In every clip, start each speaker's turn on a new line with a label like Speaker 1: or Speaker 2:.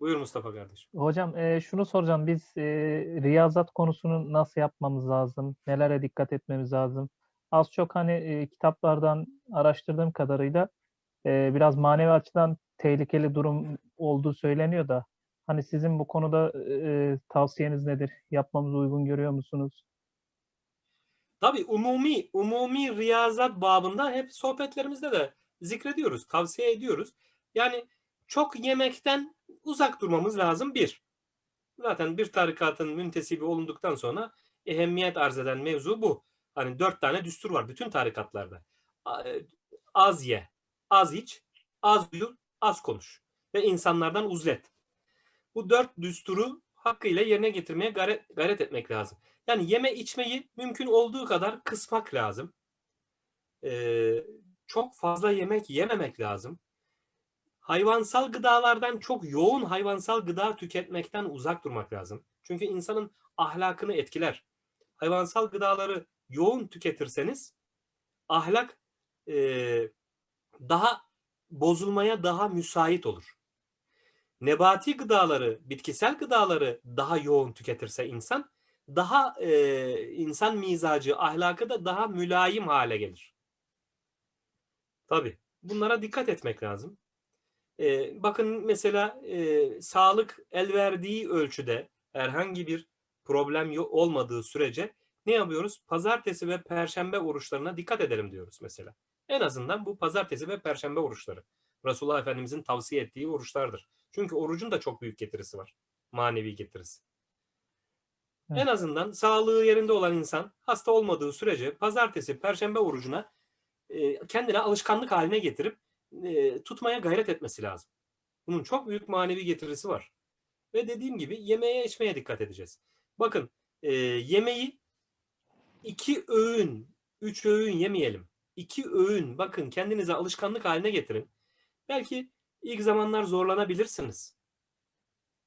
Speaker 1: Buyur Mustafa kardeşim.
Speaker 2: Hocam e, şunu soracağım. Biz e, riyazat konusunu nasıl yapmamız lazım? Nelere dikkat etmemiz lazım? Az çok hani e, kitaplardan araştırdığım kadarıyla e, biraz manevi açıdan tehlikeli durum olduğu söyleniyor da hani sizin bu konuda e, tavsiyeniz nedir? Yapmamızı uygun görüyor musunuz?
Speaker 1: Tabii umumi umumi riyazat babında hep sohbetlerimizde de zikrediyoruz, tavsiye ediyoruz. Yani çok yemekten uzak durmamız lazım bir. Zaten bir tarikatın müntesibi olunduktan sonra ehemmiyet arz eden mevzu bu. Hani dört tane düstur var bütün tarikatlarda. E, Az ye, az iç, az uyu, az konuş ve insanlardan uzlet. Bu dört düsturu hakkıyla yerine getirmeye gayret, gayret etmek lazım. Yani yeme içmeyi mümkün olduğu kadar kısmak lazım. Ee, çok fazla yemek yememek lazım. Hayvansal gıdalardan çok yoğun hayvansal gıda tüketmekten uzak durmak lazım. Çünkü insanın ahlakını etkiler. Hayvansal gıdaları yoğun tüketirseniz ahlak e, daha bozulmaya daha müsait olur. Nebati gıdaları, bitkisel gıdaları daha yoğun tüketirse insan daha e, insan mizacı, ahlakı da daha mülayim hale gelir. Tabii. Bunlara dikkat etmek lazım. E, bakın mesela e, sağlık el verdiği ölçüde herhangi bir problem olmadığı sürece ne yapıyoruz? Pazartesi ve perşembe oruçlarına dikkat edelim diyoruz mesela. En azından bu pazartesi ve perşembe oruçları. Resulullah Efendimizin tavsiye ettiği oruçlardır. Çünkü orucun da çok büyük getirisi var. Manevi getirisi.
Speaker 2: Evet.
Speaker 1: En azından sağlığı yerinde olan insan hasta olmadığı sürece pazartesi, perşembe orucuna e, kendine alışkanlık haline getirip e, tutmaya gayret etmesi lazım. Bunun çok büyük manevi getirisi var. Ve dediğim gibi yemeğe içmeye dikkat edeceğiz. Bakın e, yemeği iki öğün, üç öğün yemeyelim. İki öğün bakın kendinize alışkanlık haline getirin. Belki ilk zamanlar zorlanabilirsiniz.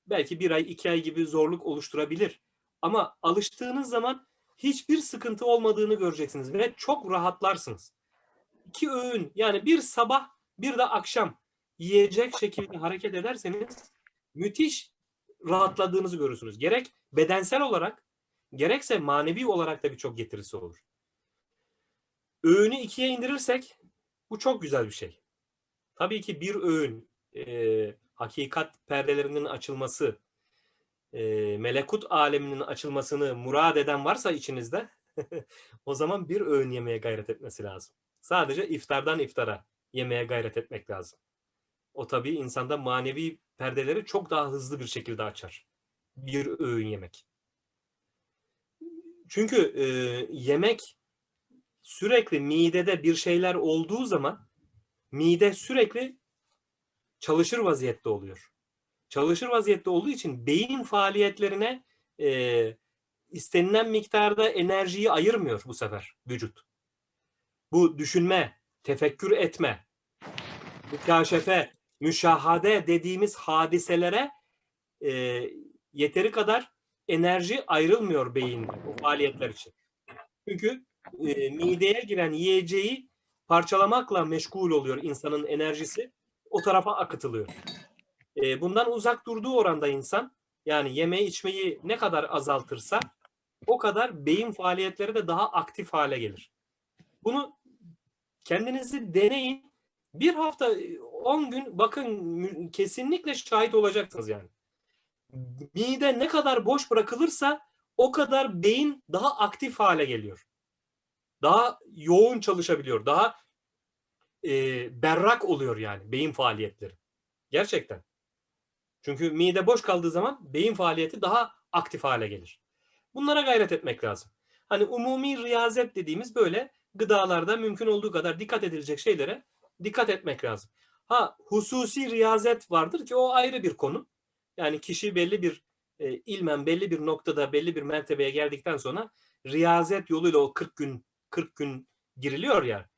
Speaker 1: Belki bir ay, iki ay gibi zorluk oluşturabilir. Ama alıştığınız zaman hiçbir sıkıntı olmadığını göreceksiniz ve çok rahatlarsınız. İki öğün yani bir sabah bir de akşam yiyecek şekilde hareket ederseniz müthiş rahatladığınızı görürsünüz. Gerek bedensel olarak gerekse manevi olarak da birçok getirisi olur. Öğünü ikiye indirirsek bu çok güzel bir şey. Tabii ki bir öğün e, hakikat perdelerinin açılması, e, melekut aleminin açılmasını murad eden varsa içinizde o zaman bir öğün yemeye gayret etmesi lazım. Sadece iftardan iftara yemeye gayret etmek lazım. O tabii insanda manevi perdeleri çok daha hızlı bir şekilde açar. Bir öğün yemek. Çünkü e, yemek sürekli midede bir şeyler olduğu zaman mide sürekli çalışır vaziyette oluyor. Çalışır vaziyette olduğu için beyin faaliyetlerine e, istenilen miktarda enerjiyi ayırmıyor bu sefer vücut. Bu düşünme, tefekkür etme, mükaşefe, müşahade dediğimiz hadiselere e, yeteri kadar enerji ayrılmıyor beyinde bu faaliyetler için. Çünkü e, mideye giren yiyeceği parçalamakla meşgul oluyor insanın enerjisi. O tarafa akıtılıyor. E, bundan uzak durduğu oranda insan yani yemeği içmeyi ne kadar azaltırsa o kadar beyin faaliyetleri de daha aktif hale gelir. Bunu kendinizi deneyin. Bir hafta 10 gün bakın kesinlikle şahit olacaksınız yani. Mide ne kadar boş bırakılırsa o kadar beyin daha aktif hale geliyor. Daha yoğun çalışabiliyor. Daha e, berrak oluyor yani beyin faaliyetleri. Gerçekten. Çünkü mide boş kaldığı zaman beyin faaliyeti daha aktif hale gelir. Bunlara gayret etmek lazım. Hani umumi riyazet dediğimiz böyle gıdalarda mümkün olduğu kadar dikkat edilecek şeylere dikkat etmek lazım. Ha hususi riyazet vardır ki o ayrı bir konu. Yani kişi belli bir e, ilmen belli bir noktada belli bir mertebeye geldikten sonra riyazet yoluyla o 40 gün 40 gün giriliyor ya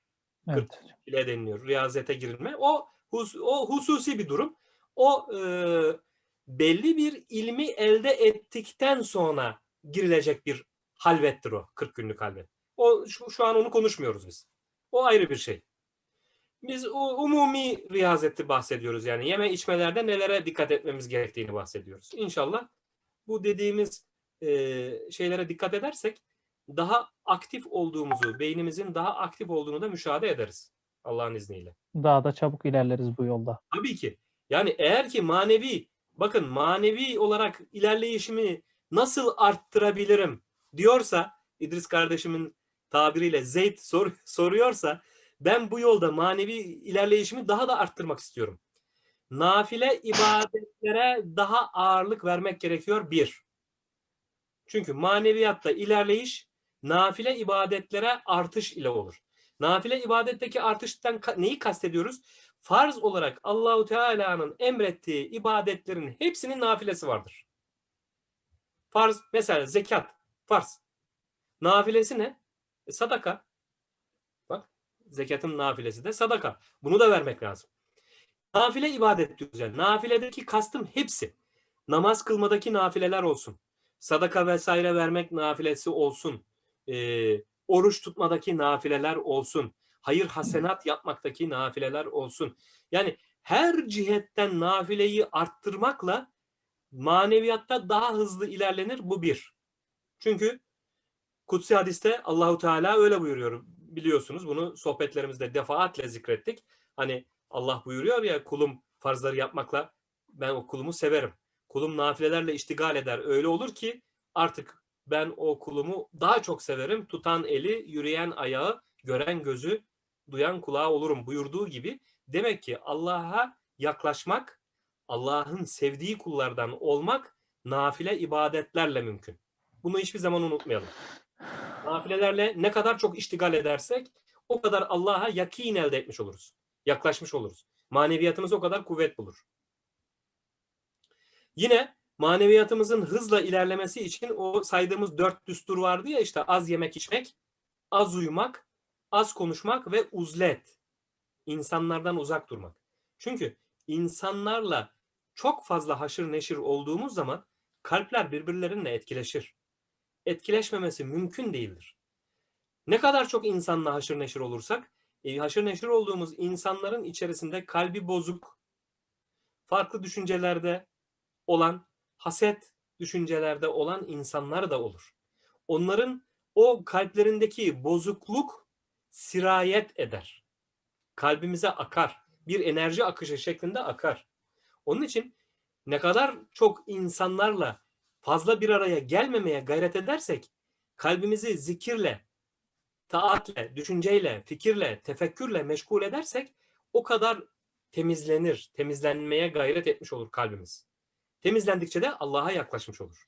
Speaker 2: Evet.
Speaker 1: bile deniliyor. Riyazete girilme. O hus- o hususi bir durum. O e, belli bir ilmi elde ettikten sonra girilecek bir halvettir o. 40 günlük halvet. O şu, şu an onu konuşmuyoruz biz. O ayrı bir şey. Biz umumi riyazeti bahsediyoruz. Yani yeme içmelerde nelere dikkat etmemiz gerektiğini bahsediyoruz. İnşallah bu dediğimiz e, şeylere dikkat edersek daha aktif olduğumuzu, beynimizin daha aktif olduğunu da müşahede ederiz. Allah'ın izniyle.
Speaker 2: Daha da çabuk ilerleriz bu yolda.
Speaker 1: Tabii ki. Yani eğer ki manevi, bakın manevi olarak ilerleyişimi nasıl arttırabilirim diyorsa, İdris kardeşimin tabiriyle Zeyd sor, soruyorsa, ben bu yolda manevi ilerleyişimi daha da arttırmak istiyorum. Nafile ibadetlere daha ağırlık vermek gerekiyor bir. Çünkü maneviyatta ilerleyiş nafile ibadetlere artış ile olur. Nafile ibadetteki artıştan neyi kastediyoruz? Farz olarak Allahu Teala'nın emrettiği ibadetlerin hepsinin nafilesi vardır. Farz mesela zekat, farz. Nafilesi ne? E, sadaka. Bak zekatın nafilesi de sadaka. Bunu da vermek lazım. Nafile ibadet diyoruz yani. Nafiledeki kastım hepsi. Namaz kılmadaki nafileler olsun. Sadaka vesaire vermek nafilesi olsun. Ee, oruç tutmadaki nafileler olsun. Hayır hasenat yapmaktaki nafileler olsun. Yani her cihetten nafileyi arttırmakla maneviyatta daha hızlı ilerlenir. Bu bir. Çünkü Kutsi hadiste Allahu Teala öyle buyuruyor. Biliyorsunuz bunu sohbetlerimizde defaatle zikrettik. Hani Allah buyuruyor ya kulum farzları yapmakla ben o kulumu severim. Kulum nafilelerle iştigal eder. Öyle olur ki artık ben o kulumu daha çok severim. Tutan eli, yürüyen ayağı, gören gözü, duyan kulağı olurum buyurduğu gibi. Demek ki Allah'a yaklaşmak, Allah'ın sevdiği kullardan olmak nafile ibadetlerle mümkün. Bunu hiçbir zaman unutmayalım. Nafilelerle ne kadar çok iştigal edersek o kadar Allah'a yakin elde etmiş oluruz. Yaklaşmış oluruz. Maneviyatımız o kadar kuvvet bulur. Yine maneviyatımızın hızla ilerlemesi için o saydığımız dört düstur vardı ya işte az yemek içmek, az uyumak, az konuşmak ve uzlet. İnsanlardan uzak durmak. Çünkü insanlarla çok fazla haşır neşir olduğumuz zaman kalpler birbirleriyle etkileşir. Etkileşmemesi mümkün değildir. Ne kadar çok insanla haşır neşir olursak, e, haşır neşir olduğumuz insanların içerisinde kalbi bozuk, farklı düşüncelerde olan, haset düşüncelerde olan insanlar da olur. Onların o kalplerindeki bozukluk sirayet eder. Kalbimize akar. Bir enerji akışı şeklinde akar. Onun için ne kadar çok insanlarla fazla bir araya gelmemeye gayret edersek kalbimizi zikirle, taatle, düşünceyle, fikirle, tefekkürle meşgul edersek o kadar temizlenir, temizlenmeye gayret etmiş olur kalbimiz. Temizlendikçe de Allah'a yaklaşmış olur.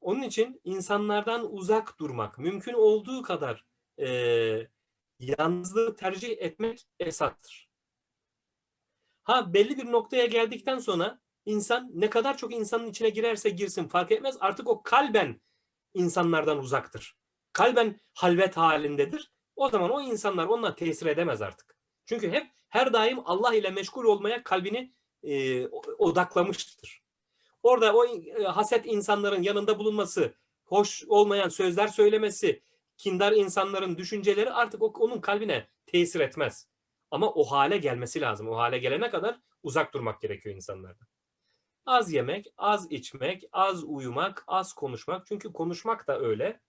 Speaker 1: Onun için insanlardan uzak durmak, mümkün olduğu kadar e, yalnızlığı tercih etmek esattır. Ha belli bir noktaya geldikten sonra insan ne kadar çok insanın içine girerse girsin fark etmez artık o kalben insanlardan uzaktır. Kalben halvet halindedir. O zaman o insanlar onunla tesir edemez artık. Çünkü hep her daim Allah ile meşgul olmaya kalbini e, odaklamıştır. Orada o e, haset insanların yanında bulunması, hoş olmayan sözler söylemesi, kindar insanların düşünceleri artık o, onun kalbine tesir etmez. Ama o hale gelmesi lazım. O hale gelene kadar uzak durmak gerekiyor insanlardan. Az yemek, az içmek, az uyumak, az konuşmak. Çünkü konuşmak da öyle.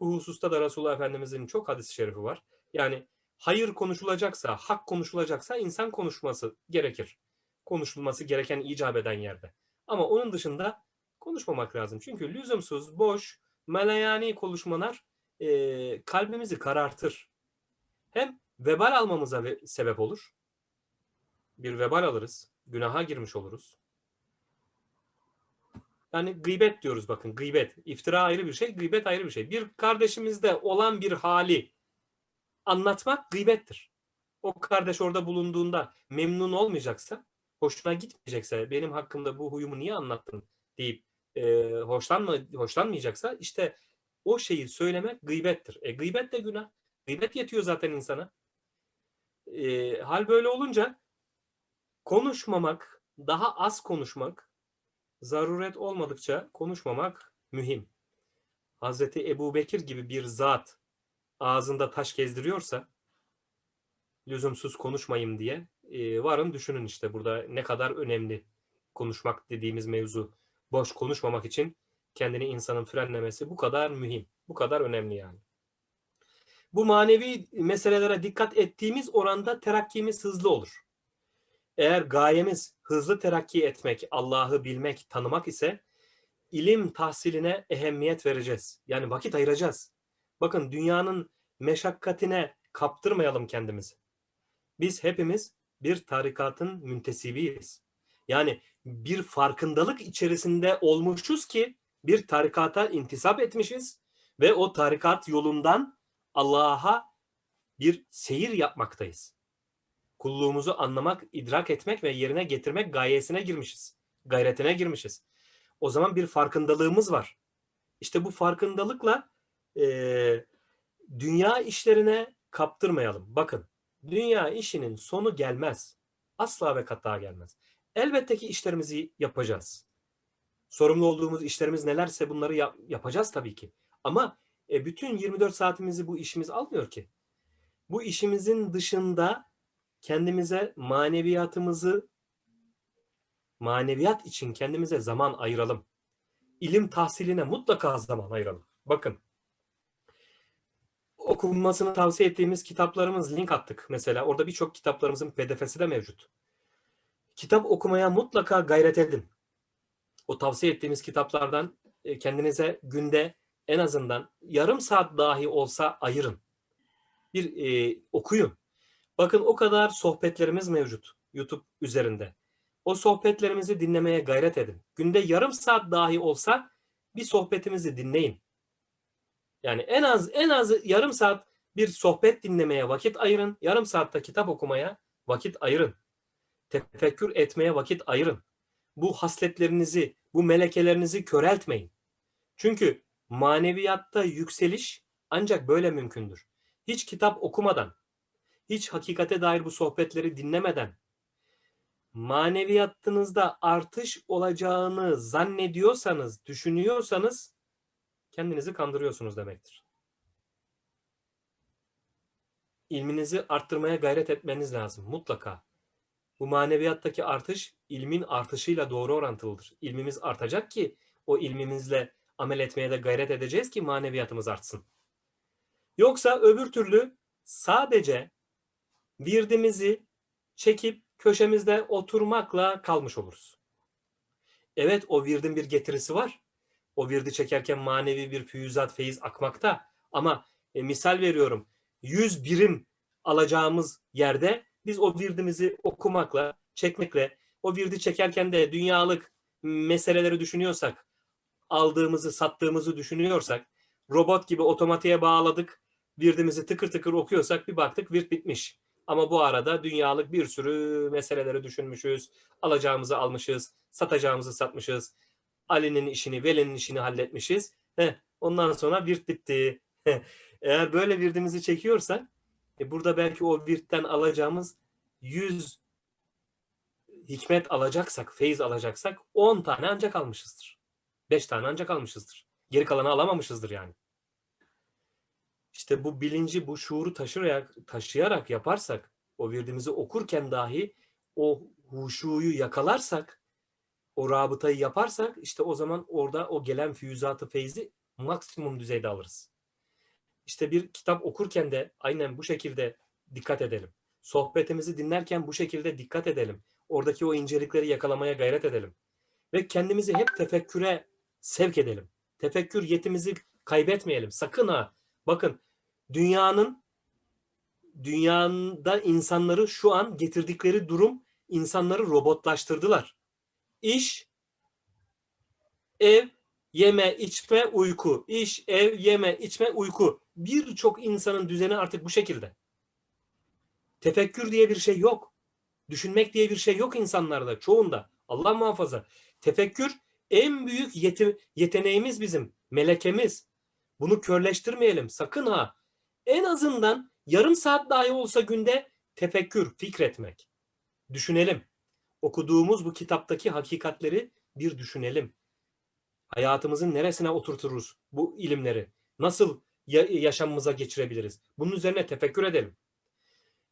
Speaker 1: Bu hususta da Resulullah Efendimizin çok hadis-i şerifi var. Yani hayır konuşulacaksa, hak konuşulacaksa insan konuşması gerekir. Konuşulması gereken icap eden yerde. Ama onun dışında konuşmamak lazım. Çünkü lüzumsuz, boş, melayani konuşmalar e, kalbimizi karartır. Hem vebal almamıza sebep olur. Bir vebal alırız. Günaha girmiş oluruz. Yani gıybet diyoruz bakın gıybet. İftira ayrı bir şey, gıybet ayrı bir şey. Bir kardeşimizde olan bir hali anlatmak gıybettir. O kardeş orada bulunduğunda memnun olmayacaksa, hoşuna gitmeyecekse, benim hakkımda bu huyumu niye anlattın deyip e, hoşlanma, hoşlanmayacaksa işte o şeyi söylemek gıybettir. E gıybet de günah. Gıybet yetiyor zaten insana. E, hal böyle olunca konuşmamak, daha az konuşmak, zaruret olmadıkça konuşmamak mühim. Hazreti Ebu Bekir gibi bir zat ağzında taş gezdiriyorsa lüzumsuz konuşmayayım diye e, varın düşünün işte burada ne kadar önemli konuşmak dediğimiz mevzu. Boş konuşmamak için kendini insanın frenlemesi bu kadar mühim. Bu kadar önemli yani. Bu manevi meselelere dikkat ettiğimiz oranda terakkimiz hızlı olur. Eğer gayemiz hızlı terakki etmek, Allah'ı bilmek, tanımak ise ilim tahsiline ehemmiyet vereceğiz. Yani vakit ayıracağız. Bakın dünyanın meşakkatine kaptırmayalım kendimizi. Biz hepimiz bir tarikatın müntesibiyiz. Yani bir farkındalık içerisinde olmuşuz ki bir tarikata intisap etmişiz ve o tarikat yolundan Allah'a bir seyir yapmaktayız. Kulluğumuzu anlamak, idrak etmek ve yerine getirmek gayesine girmişiz. Gayretine girmişiz. O zaman bir farkındalığımız var. İşte bu farkındalıkla eee dünya işlerine kaptırmayalım. Bakın, dünya işinin sonu gelmez. Asla ve kata gelmez. Elbette ki işlerimizi yapacağız. Sorumlu olduğumuz işlerimiz nelerse bunları yap- yapacağız tabii ki. Ama e, bütün 24 saatimizi bu işimiz almıyor ki. Bu işimizin dışında kendimize maneviyatımızı maneviyat için kendimize zaman ayıralım. İlim tahsiline mutlaka zaman ayıralım. Bakın okunmasını tavsiye ettiğimiz kitaplarımız link attık mesela. Orada birçok kitaplarımızın pdf'si de mevcut. Kitap okumaya mutlaka gayret edin. O tavsiye ettiğimiz kitaplardan e, kendinize günde en azından yarım saat dahi olsa ayırın. Bir e, okuyun. Bakın o kadar sohbetlerimiz mevcut YouTube üzerinde. O sohbetlerimizi dinlemeye gayret edin. Günde yarım saat dahi olsa bir sohbetimizi dinleyin. Yani en az en az yarım saat bir sohbet dinlemeye vakit ayırın. Yarım saatte kitap okumaya vakit ayırın. Tefekkür etmeye vakit ayırın. Bu hasletlerinizi, bu melekelerinizi köreltmeyin. Çünkü maneviyatta yükseliş ancak böyle mümkündür. Hiç kitap okumadan, hiç hakikate dair bu sohbetleri dinlemeden maneviyatınızda artış olacağını zannediyorsanız, düşünüyorsanız kendinizi kandırıyorsunuz demektir. İlminizi arttırmaya gayret etmeniz lazım mutlaka. Bu maneviyattaki artış ilmin artışıyla doğru orantılıdır. İlmimiz artacak ki o ilmimizle amel etmeye de gayret edeceğiz ki maneviyatımız artsın. Yoksa öbür türlü sadece virdimizi çekip köşemizde oturmakla kalmış oluruz. Evet o virdin bir getirisi var. O virdi çekerken manevi bir füyüzat, feyiz akmakta. Ama e, misal veriyorum 100 birim alacağımız yerde biz o virdimizi okumakla, çekmekle, o virdi çekerken de dünyalık meseleleri düşünüyorsak, aldığımızı, sattığımızı düşünüyorsak, robot gibi otomatiğe bağladık, virdimizi tıkır tıkır okuyorsak bir baktık virt bitmiş. Ama bu arada dünyalık bir sürü meseleleri düşünmüşüz, alacağımızı almışız, satacağımızı satmışız, Ali'nin işini, Veli'nin işini halletmişiz. Heh, ondan sonra virt bitti. Eğer böyle virdimizi çekiyorsak, e burada belki o virtten alacağımız 100 hikmet alacaksak, feyiz alacaksak 10 tane ancak almışızdır. 5 tane ancak almışızdır. Geri kalanı alamamışızdır yani. İşte bu bilinci, bu şuuru taşıyarak, taşıyarak yaparsak, o virdimizi okurken dahi o huşuyu yakalarsak, o rabıtayı yaparsak işte o zaman orada o gelen füyüzatı feyzi maksimum düzeyde alırız. İşte bir kitap okurken de aynen bu şekilde dikkat edelim. Sohbetimizi dinlerken bu şekilde dikkat edelim. Oradaki o incelikleri yakalamaya gayret edelim. Ve kendimizi hep tefekküre sevk edelim. Tefekkür yetimizi kaybetmeyelim. Sakın ha. Bakın dünyanın dünyada insanları şu an getirdikleri durum insanları robotlaştırdılar. İş, ev, yeme, içme, uyku. İş, ev, yeme, içme, uyku. Birçok insanın düzeni artık bu şekilde. Tefekkür diye bir şey yok. Düşünmek diye bir şey yok insanlarda, çoğunda. Allah muhafaza. Tefekkür en büyük yeti, yeteneğimiz bizim, melekemiz. Bunu körleştirmeyelim sakın ha. En azından yarım saat dahi olsa günde tefekkür, fikretmek. Düşünelim. Okuduğumuz bu kitaptaki hakikatleri bir düşünelim. Hayatımızın neresine oturturuz bu ilimleri? Nasıl ya- yaşamımıza geçirebiliriz? Bunun üzerine tefekkür edelim.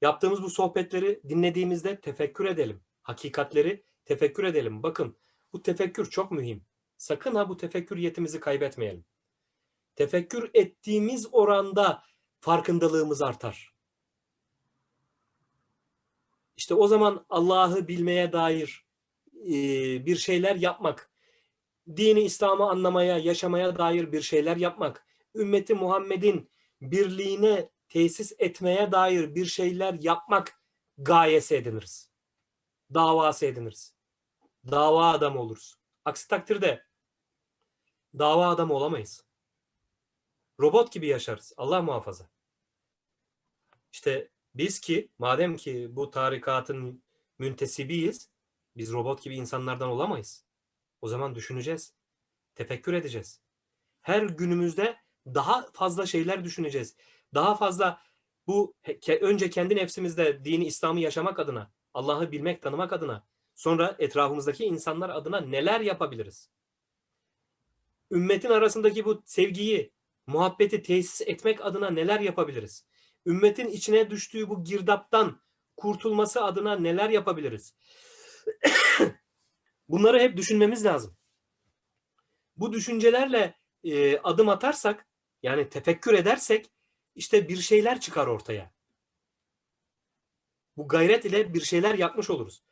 Speaker 1: Yaptığımız bu sohbetleri dinlediğimizde tefekkür edelim. Hakikatleri tefekkür edelim. Bakın bu tefekkür çok mühim. Sakın ha bu tefekkür yetimizi kaybetmeyelim. Tefekkür ettiğimiz oranda farkındalığımız artar. İşte o zaman Allah'ı bilmeye dair e, bir şeyler yapmak, dini İslam'ı anlamaya, yaşamaya dair bir şeyler yapmak, ümmeti Muhammed'in birliğine tesis etmeye dair bir şeyler yapmak gayesi ediniriz. Davası ediniriz. Dava adamı oluruz. Aksi takdirde dava adamı olamayız. Robot gibi yaşarız. Allah muhafaza. İşte biz ki madem ki bu tarikatın müntesibiyiz, biz robot gibi insanlardan olamayız. O zaman düşüneceğiz. Tefekkür edeceğiz. Her günümüzde daha fazla şeyler düşüneceğiz. Daha fazla bu önce kendi nefsimizde dini İslam'ı yaşamak adına, Allah'ı bilmek, tanımak adına, sonra etrafımızdaki insanlar adına neler yapabiliriz? Ümmetin arasındaki bu sevgiyi, muhabbeti tesis etmek adına neler yapabiliriz? Ümmetin içine düştüğü bu girdaptan kurtulması adına neler yapabiliriz? Bunları hep düşünmemiz lazım. Bu düşüncelerle e, adım atarsak, yani tefekkür edersek işte bir şeyler çıkar ortaya. Bu gayret ile bir şeyler yapmış oluruz.